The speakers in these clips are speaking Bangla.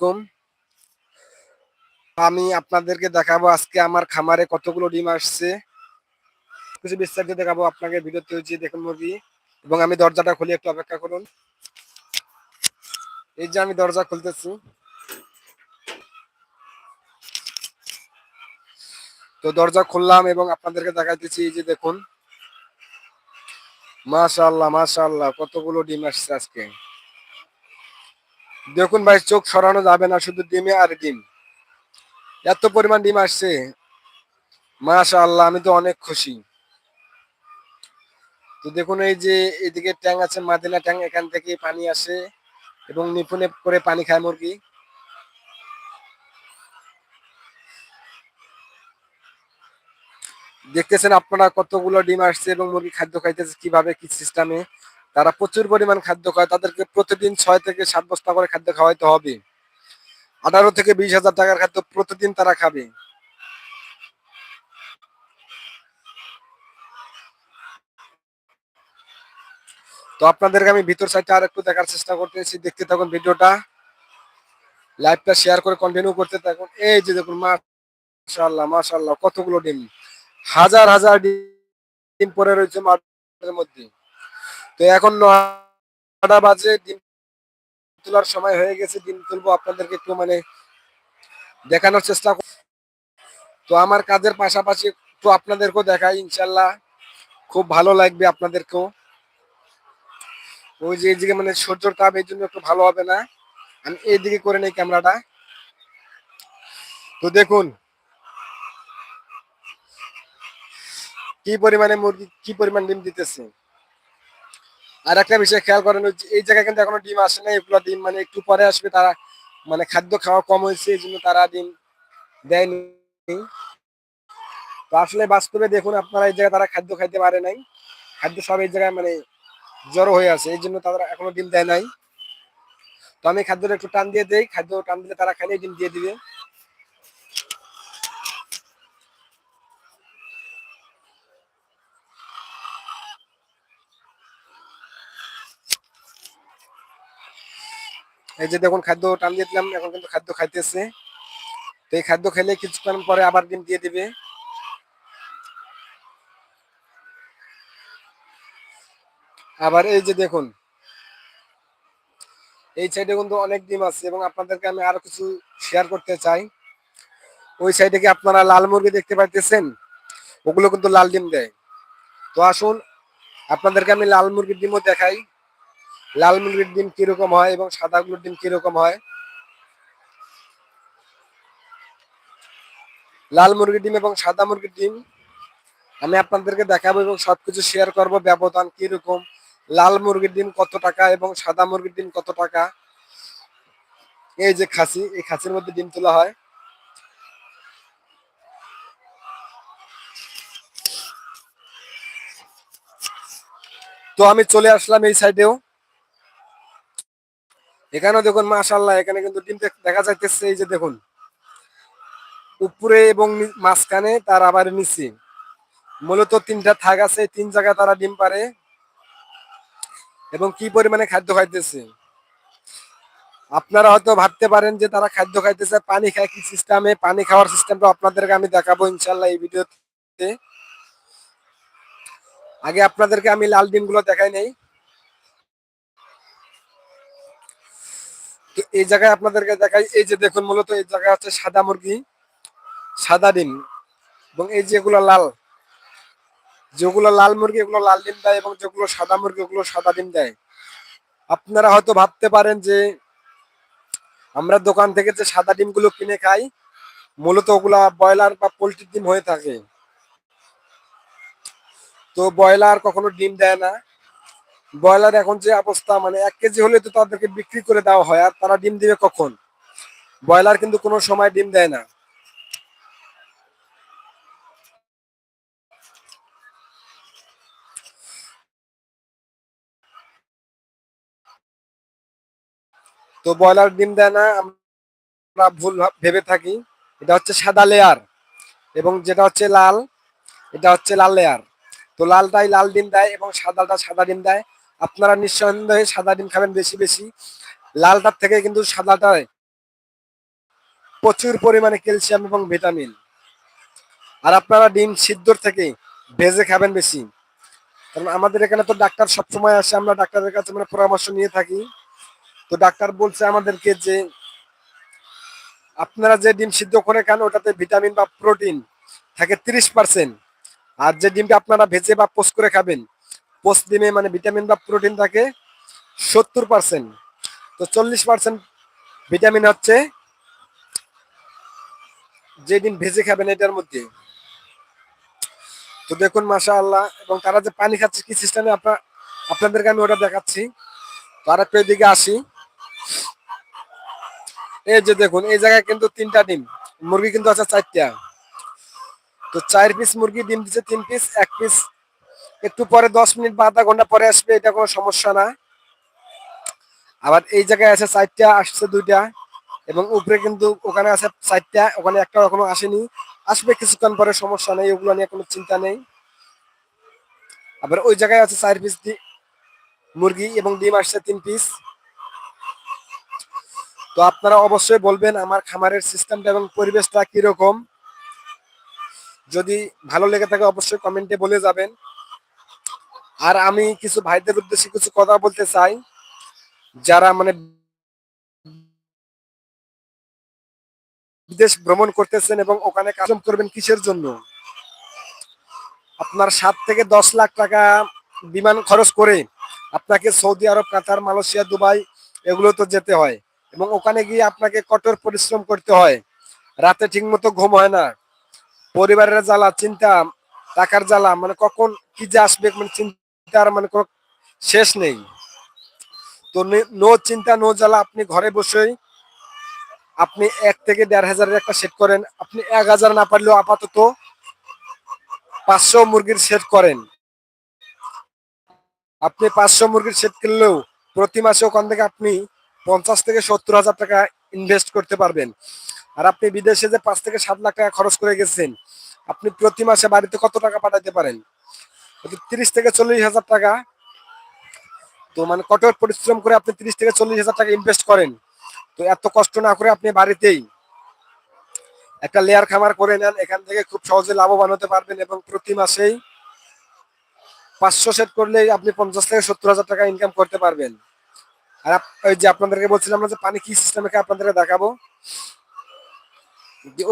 আলাইকুম। আমি আপনাদেরকে দেখাবো আজকে আমার খামারে কতগুলো ডিম আসছে। কিছু বিস্তারিত দেখাবো আপনাকে, ভিডিও তৈরি দেখুন মুরগি। এবং আমি দরজাটা খুলে, একটু অপেক্ষা করুন। এই যে আমি দরজা খুলতেছি। তো দরজা খুললাম এবং আপনাদেরকে দেখাইতেছি, এই যে দেখুন। মাশাআল্লাহ মাশাআল্লাহ, কতগুলো ডিম আসছে আজকে। দেখুন ভাই, চোখ সরানো যাবে না, শুধু ডিমে আর ডিম। এত পরিমাণ ডিম আসছে। মাশাআল্লাহ, আমি তো অনেক খুশি। তো দেখুন এই যে, এদিকে ট্যাং আছে, মাদিনা ট্যাং, এখান থেকে পানি আসে এবং নিপুণে করে পানি খায় মুরগি। দেখতেছেন আপনারা কতগুলো ডিম আসছে এবং মুরগি খাদ্য খাইতেছে, কীভাবে, কি সিস্টেমে তারা প্রচুর পরিমাণ খাদ্য খায়, তাদেরকে প্রতিদিন ছয় থেকে সাত বস্তা করে খাদ্য খাওয়াইতে হবে। আঠারো থেকে বিশ হাজার টাকার খাদ্য প্রতিদিন তারা খাবে। তো আপনাদেরকে আমি ভিতর সাইডটা আর একটু দেখার চেষ্টা করতেছি। দেখতে থাকুন ভিডিওটা। লাইভটা শেয়ার করে কন্টিনিউ করতে থাকুন। এই যে দেখুন, মাশাআল্লাহ মাশাআল্লাহ, কতগুলো ডিম। হাজার হাজার ডিম পরে রয়েছে মাঠের মধ্যে। তো এখন নটা বাজে ডিম তোলার সময় হয়ে গেছে ডিম তুলবো আপনাদেরকে একটু মানে দেখানোর চেষ্টা তো আমার কাজের পাশাপাশি একটু আপনাদেরকেও দেখাই, ইনশাল্লাহ। খুব ভালো লাগবে আপনাদেরকেও। ওই যে এইদিকে মানে সূর্যর তাপ এই জন্য একটু ভালো হবে না। আমি এইদিকে করে নেই ক্যামেরাটা। তো দেখুন, কি পরিমাণে মুরগি কি পরিমাণ ডিম দিতেছে। আর একটা বিষয় খেয়াল করেন এই জায়গায় কিন্তু এখনও ডিম আসে না এগুলো ডিম মানে একটু পরে আসবে, তারা মানে খাদ্য খাওয়া কম হয়েছে, এই জন্য তারা ডিম দেয়নি। তো আসলে বাস্তবে দেখুন, আপনারা এই জায়গায় তারা খাদ্য খাইতে পারে নাই, খাদ্য সব এই জায়গায় মানে জড়ো হয়ে আছে, এই জন্য তারা এখনও ডিম দেয় নাই। তো আমি খাদ্যটা একটু টান দিয়ে দেই, খাদ্য টান দিলে তারা খাইলে ডিম দিয়ে দিবে। এই যে দেখুন খাদ্য টান দিয়ে দিলাম, এখন কিন্তু খাদ্য খাইতেছে। তো এই খাদ্য খেলে কিছুক্ষণ পরে আবার ডিম দিয়ে দিবে। আবার এই যে দেখুন, এই সাইডে কিন্তু অনেক ডিম আছে এবং আপনাদেরকে আমি আরও কিছু শেয়ার করতে চাই। ওই সাইডে কি আপনারা লাল মুরগি দেখতে পাইতেছেন? ওগুলো কিন্তু লাল ডিম দেয়। তো আসুন, আপনাদেরকে আমি লাল মুরগির ডিমও দেখাই। লাল মুরগির ডিম কীরকম হয় এবং সাদা সাদাগুলোর ডিম কীরকম হয়? লাল মুরগির ডিম এবং সাদা মুরগির ডিম আমি আপনাদেরকে দেখাবো এবং সবকিছু শেয়ার করব ব্যবধান কীরকম, লাল মুরগির ডিম কত টাকা এবং সাদা মুরগির ডিম কত টাকা? এই যে খাসি, এই খাসির মধ্যে ডিম তোলা হয়। তো আমি চলে আসলাম এই সাইডেও এখানেও দেখুন মাশাল্লাহ এখানে কিন্তু ডিম দেখা যাইতেছে এই যে দেখুন। উপরে এবং মাঝখানে তার আবার নিচে। মূলত তিনটা থাক আছে, তিন জায়গায় তারা ডিম পারে এবং কি পরিমাণে খাদ্য খাইতেছে। আপনারা হয়তো ভাবতে পারেন যে তারা খাদ্য খাইতেছে, পানি খায় কি সিস্টেমে পানি খাওয়ার সিস্টেমটা আপনাদেরকে আমি দেখাবো ইনশাল্লাহ এই ভিডিওতে। আগে আপনাদেরকে আমি লাল ডিমগুলো দেখাই নেই। তো এই জায়গায় আপনাদেরকে দেখাই, এই যে দেখুন মূলত এই জায়গায় হচ্ছে সাদা মুরগি, সাদা ডিম এবং এই যেগুলো লাল যেগুলো লাল মুরগি, এগুলো লাল ডিম দেয় এবং যেগুলো সাদা মুরগি ওগুলো সাদা ডিম দেয়। আপনারা হয়তো ভাবতে পারেন যে আমরা দোকান থেকে যে সাদা ডিমগুলো কিনে খাই, মূলত ওগুলা ব্রয়লার বা পোলট্রির ডিম হয়ে থাকে। তো ব্রয়লার কখনো ডিম দেয় না। ব্রয়লার এখন যে অবস্থা মানে এক কেজি হলে তো তাদেরকে বিক্রি করে দেওয়া হয়, আর তারা ডিম দিবে কখন? ব্রয়লার কিন্তু কোনো সময় ডিম দেয় না। তো ব্রয়লার ডিম দেয় না, আমরা ভুল ভাব- থাকি। এটা হচ্ছে সাদা লেয়ার এবং যেটা হচ্ছে লাল, এটা হচ্ছে লাল লেয়ার তো লালটাই লাল ডিম দেয় এবং সাদাটা সাদা ডিম দেয়। আপনারা নিঃসন্দেহে সাদা ডিম খাবেন বেশি বেশি। লালটার থেকে কিন্তু সাদাটায় প্রচুর পরিমাণে ক্যালসিয়াম এবং ভিটামিন। আর আপনারা ডিম সিদ্ধর থেকে ভেজে খাবেন বেশি। কারণ আমাদের এখানে তো ডাক্তার সবসময় আসে, আমরা ডাক্তারের কাছে মানে পরামর্শ নিয়ে থাকি। তো ডাক্তার বলছে আমাদেরকে যে, আপনারা যে ডিম সিদ্ধ করে খান, ওটাতে ভিটামিন বা প্রোটিন থাকে তিরিশ পার্সেন্ট। আর যে ডিমটা আপনারা ভেজে বা পোস্ট করে খাবেন ডিমে মানে ভিটামিন বা প্রোটিন থাকে সত্তর পার্সেন্ট তো চল্লিশ পার্সেন্ট ভিটামিন হচ্ছে যে ডিম ভেজে খাবেন এটার মধ্যে। তো দেখুন মাসা আল্লাহ এবং তারা যে পানি খাচ্ছে, কি সিস্টেমে আপনাদেরকে আমি ওটা দেখাচ্ছি। তারা একটু এদিকে আসি। এই যে দেখুন, এই জায়গায় কিন্তু তিনটা ডিম। মুরগি কিন্তু আছে চারটা। তো চার পিস মুরগি, ডিম দিচ্ছে তিন পিস এক পিস একটু পরে দশ মিনিট বা আধা ঘণ্টা পরে আসবে, এটা কোনো সমস্যা না। আবার এই জায়গায় আছে চারটা, আসছে দুইটা, এবং উপরে কিন্তু ওখানে আছে চারটা, ওখানে একটা এখনও আসেনি। আসবে কিছুক্ষণ পরে, সমস্যা নেই, ওগুলো নিয়ে কোনো চিন্তা নেই। আবার ওই জায়গায় আছে চার পিস মুরগি এবং ডিম আসছে তিন পিস তো আপনারা অবশ্যই বলবেন আমার খামারের সিস্টেমটা এবং পরিবেশটা কীরকম। যদি ভালো লেগে থাকে, অবশ্যই কমেন্টে বলে যাবেন। আর আমি কিছু ভাইদের উদ্দেশ্যে কিছু কথা বলতে চাই। যারা মানে বিদেশ ভ্রমণ করতেছেন এবং ওখানে কাজ করবেন কিসের জন্য? আপনার সাত থেকে দশ লাখ টাকা বিমান খরচ করে আপনাকে Saudi Arab, Qatar, Malaysia, Dubai এগুলো তো যেতে হয় এবং ওখানে গিয়ে আপনাকে কঠোর পরিশ্রম করতে হয়। রাতে ঠিক মতো ঘুম হয় না, পরিবারের জ্বালা, চিন্তা, টাকার জ্বালা মানে কখন কি যে আসবে মানে চিন্তার মানে কোনো শেষ নেই। তো নো চিন্তা, নো জ্বালা, আপনি ঘরে বসেই আপনি এক থেকে দেড় হাজারের একটা সেট করেন। আপনি এক হাজার না পারলেও আপাতত পাঁচশো মুরগির সেট করেন। আপনি পাঁচশো মুরগির সেট কিনলেও প্রতি মাসে ওখান থেকে আপনি পঞ্চাশ থেকে সত্তর হাজার টাকা ইনভেস্ট করতে পারবেন। আর আপনি বিদেশে যে পাঁচ থেকে সাত লাখ টাকা খরচ করে গেছেন, আপনি প্রতি মাসে বাড়িতে কত টাকা পাঠাতে পারেন? তিরিশ থেকে চল্লিশ হাজার টাকা, তো মানে কঠোর পরিশ্রম করে আপনি তিরিশ থেকে চল্লিশ হাজার টাকা ইনভেস্ট করেন, তো এত কষ্ট না করে আপনি বাড়িতেই একটা লেয়ার খামার করে নেন, এখান থেকে খুব সহজে লাভবান হতে পারবেন এবং প্রতি মাসেই পাঁচশো সেট করলেই আপনি পঞ্চাশ থেকে সত্তর হাজার টাকা ইনকাম করতে পারবেন। আর ওই যে আপনাদেরকে বলছিলাম যে পানি কি সিস্টেমে আপনাদেরকে দেখাবো?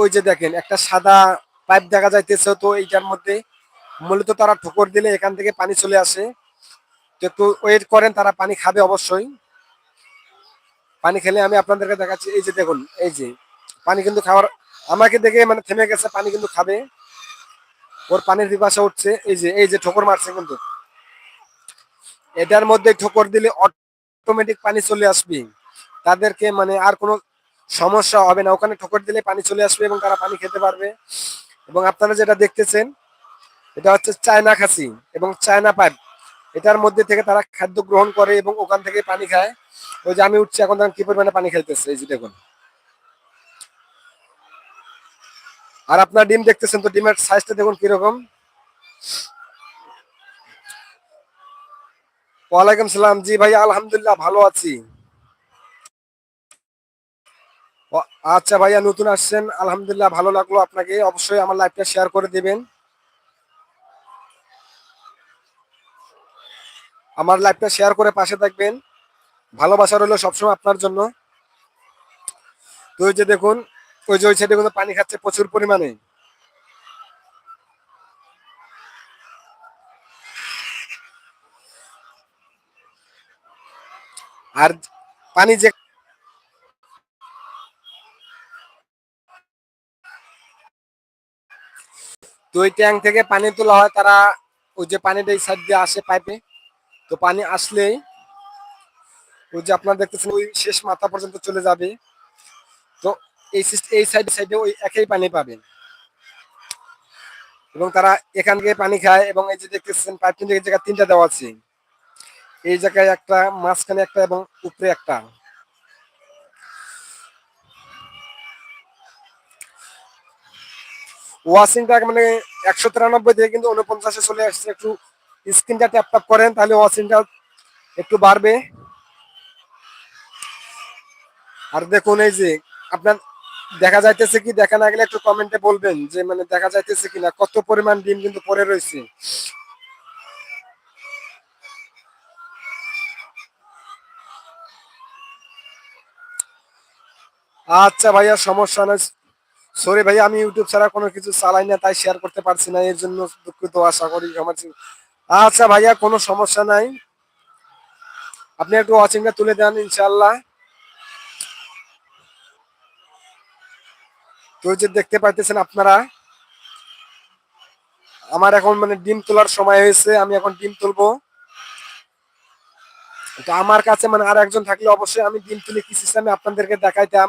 ওই যে দেখেন, একটা সাদা পাইপ দেখা যাইতেছে তো এইটার মধ্যে মূলত তারা ঠোকর দিলে এখান থেকে পানি চলে আসে। তো একটু ওয়েট করেন, তারা পানি খাবে অবশ্যই। পানি খেলে আমি আপনাদেরকে দেখাচ্ছি, এই যে দেখুন, এই যে পানি কিন্তু খাওয়ার, আমাকে দেখে মানে থেমে গেছে, পানি কিন্তু খাবে। ওর পানির বিপাশা উঠছে, এই যে এই যে ঠোকর মারছে কিন্তু। এটার মধ্যে ঠোকর দিলে অটোমেটিক পানি চলে আসবে। তাদেরকে মানে আর কোনো সমস্যা হবে না। ওখানে ঠোকর দিলে পানি চলে আসবে এবং তারা পানি খেতে পারবে। এবং আপনারা যেটা দেখতেছেন এটা হচ্ছে চায়না খাসি এবং চায়না পাইপ। এটার মধ্যে থেকে তারা খাদ্য গ্রহণ করে এবং ওখান থেকে পানি খায়। ওই যে আমি উঠছি, এখন কি পরিমাণে পানি খাইতেছে, এই যে দেখুন। আর আপনার ডিম দেখতেছেন তো, ডিমের সাইজটা দেখুন কীরকম। ওয়ালাইকুম সালাম। জি ভাই, আলহামদুলিল্লাহ, ভালো আছি। আচ্ছা ভাইয়া, নতুন আসছেন। আলহামদুলিল্লাহ, ভালো লাগল আপনাকে। অবশ্যই আমার লাইভটা শেয়ার করে দিবেন। আমার লাইভটা শেয়ার করে পাশে থাকবেন। ভালোবাসা রইল সবসময় আপনার জন্য। তো ওই যে দেখুন, ওই যে ওই সাইডে কিন্তু পানি খাচ্ছে প্রচুর পরিমাণে। আর পানি যে তো ওই ট্যাঙ্ক থেকে পানি তোলা হয়, তারা ওই যে পানিটা এই সাইড দিয়ে আসে পাইপে তো পানি আসলেই ওই যে আপনারা দেখতেছেন, ওই শেষ মাথা পর্যন্ত চলে যাবে। তো এই এই সাইডে সাইডে ওই একই পানি পাবেন। এবং তারা এখান থেকে পানি খায় এবং এই যে দেখতেছেন পাইপ এই জায়গায় তিনটা দেওয়া আছে। এই জায়গায় একটা, মাঝখানে একটা এবং উপরে একটা। ওয়াশিংটা মানে একশো তিরানব্বই থেকে কিন্তু উনপঞ্চাশে চলে আসছে, একটু স্ক্রিনটা ট্যাপ ট্যাপ করেন, তাহলে ওয়াশিংটা একটু বাড়বে। আর দেখুন এই যে, আপনার দেখা যাইতেছে কি, দেখা না গেলে একটু কমেন্টে বলবেন যে মানে দেখা যাইতেছে কিনা কত পরিমাণ ডিম কিন্তু পরে রয়েছে। আচ্ছা ভাইয়া, সমস্যা নাই। সরি ভাইয়া, আমি ইউটিউব ছাড়া কোনো কিছু চালাই না, তাই শেয়ার করতে পারছি না, এর জন্য দুঃখিত, আশা করি আমার আচ্ছা ভাইয়া, কোনো সমস্যা নাই। আপনি একটু ওয়াচিংটা তুলে দেন ইনশাল্লাহ তো যে দেখতে পাইতেছেন আপনারা, আমার এখন মানে ডিম তোলার সময় হয়েছে, আমি এখন ডিম তুলবো। তো আমার কাছে মানে আর একজন থাকলে অবশ্যই আমি ডিম তুলে কি সিস্টেমে আপনাদেরকে দেখাইতাম।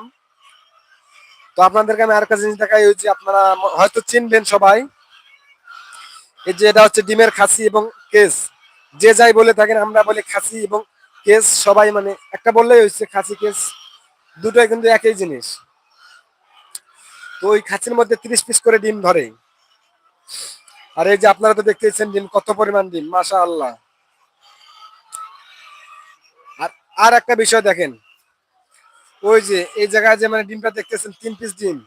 তো আপনাদেরকে আমি আর একটা জিনিস দেখাই যে আপনারা হয়তো চিনবেন সবাই। এই যে এটা হচ্ছে ডিমের খাসি এবং কেস। যে যাই বলে থাকেন, আমরা বলি খাসি এবং কেস। সবাই মানে একটা বললেই হচ্ছে খাসি, কেস। দুটোই কিন্তু একই জিনিস। তো ওই খাসির মধ্যে তিরিশ পিস করে ডিম ধরে। আর এই যে আপনারা তো দেখতেছেন ডিম, কত পরিমাণ ডিম মাশা আল্লাহ আর আর একটা বিষয় দেখেন। ওই যে, এই জায়গায় যে মানে ডিমটা দেখতেছেন, তিন পিস ডিম।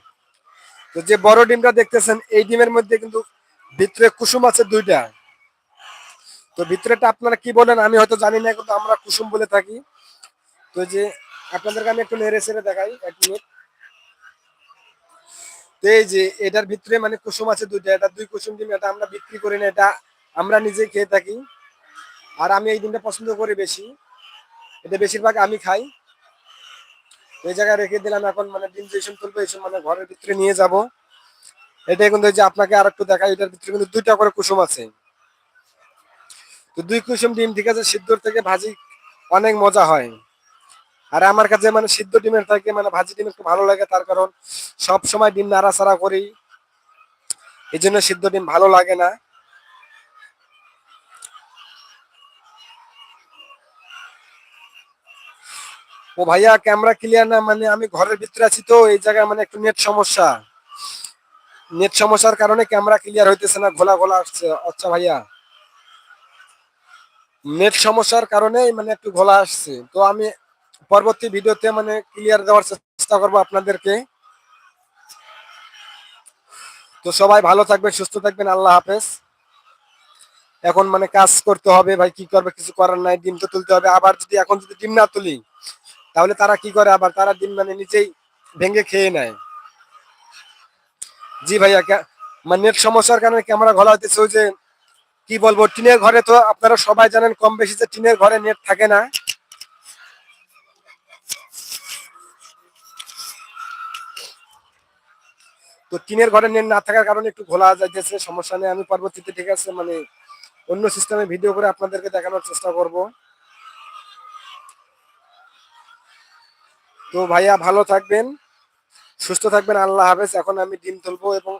তো যে বড় ডিমটা দেখতেছেন, এই ডিমের মধ্যে কিন্তু ভিতরে কুসুম আছে দুইটা। তো ভিতরেটা আপনারা কি বলেন, আমি হয়তো জানি না, কিন্তু আমরা কুসুম বলে থাকি। তো যে আপনাদেরকে আমি একটু নেড়ে ছেড়ে দেখাই, এক মিনিট। তো এই যে এটার ভিতরে মানে কুসুম আছে দুইটা, এটা দুই কুসুম ডিম, এটা আমরা বিক্রি করি না, এটা আমরা নিজে খেয়ে থাকি। আর আমি এই ডিমটা পছন্দ করি বেশি। এটা বেশিরভাগ আমি খাই। এই জায়গায় রেখে দিলাম, এখন মানে ডিম যেসব তুলবো এইসব মানে ঘরের ভিতরে নিয়ে যাব। এটা কিন্তু যে আপনাকে আর একটু দেখাই, এটার ভিতরে কিন্তু দুইটা করে কুসুম আছে। তো দুই কুসুম ডিম, ঠিক আছে সিদ্ধর থেকে ভাজি অনেক মজা হয়। আর আমার কাছে মানে সিদ্ধ ডিমের থেকে মানে ভাজি ডিম একটু ভালো লাগে, তার কারণ সব সময় ডিম নাড়াচাড়া করি। এই জন্য সিদ্ধ ডিম ভালো লাগে না। ও ভাইয়া ক্যামেরা ক্লিয়ার না? মানে আমি ঘরের ভিতরে আছি তো, এই জায়গায় মানে একটু নেট সমস্যা। নেট সমস্যার কারণে ক্যামেরা ক্লিয়ার হইতেছে না, ঘোলা ঘোলা আসছে। আচ্ছা ভাইয়া, নেট সমস্যার কারণে মানে একটু ঘোলা আসছে। তো আমি পরবর্তী ভিডিওতে মানে ক্লিয়ার দেওয়ার চেষ্টা করব আপনাদেরকে। তো সবাই ভালো থাকবেন, সুস্থ থাকবেন, আল্লাহ হাফেজ। এখন মানে কাজ করতে হবে ভাই, কি করবে, কিছু করার নাই, ডিম তো তুলতে হবে। আবার যদি এখন যদি ডিম না তুলি, তাহলে তারা কি করে আবার? তারা ডিম মানে নিজেই ভেঙে খেয়ে নেয়। জি ভাইয়া মানে নেট সমস্যার কারণে ক্যামেরা ঘোলা হইতেছে, ওই যে কি বলব, টিনের ঘরে তো আপনারা সবাই জানেন কম বেশি যে টিনের ঘরে নেট থাকে না। তো টিনের ঘরে নেট না থাকার কারণে একটু ঘোলা যাইতেছে, সমস্যা নেই, আমি পরবর্তীতে ঠিক আছে মানে অন্য সিস্টেমে ভিডিও করে আপনাদেরকে দেখানোর চেষ্টা করব। তো ভাইয়া, ভালো থাকবেন। সুস্থ থাকবেন আল্লাহ হাফেজ। এখন আমি ডিম তুলবো এবং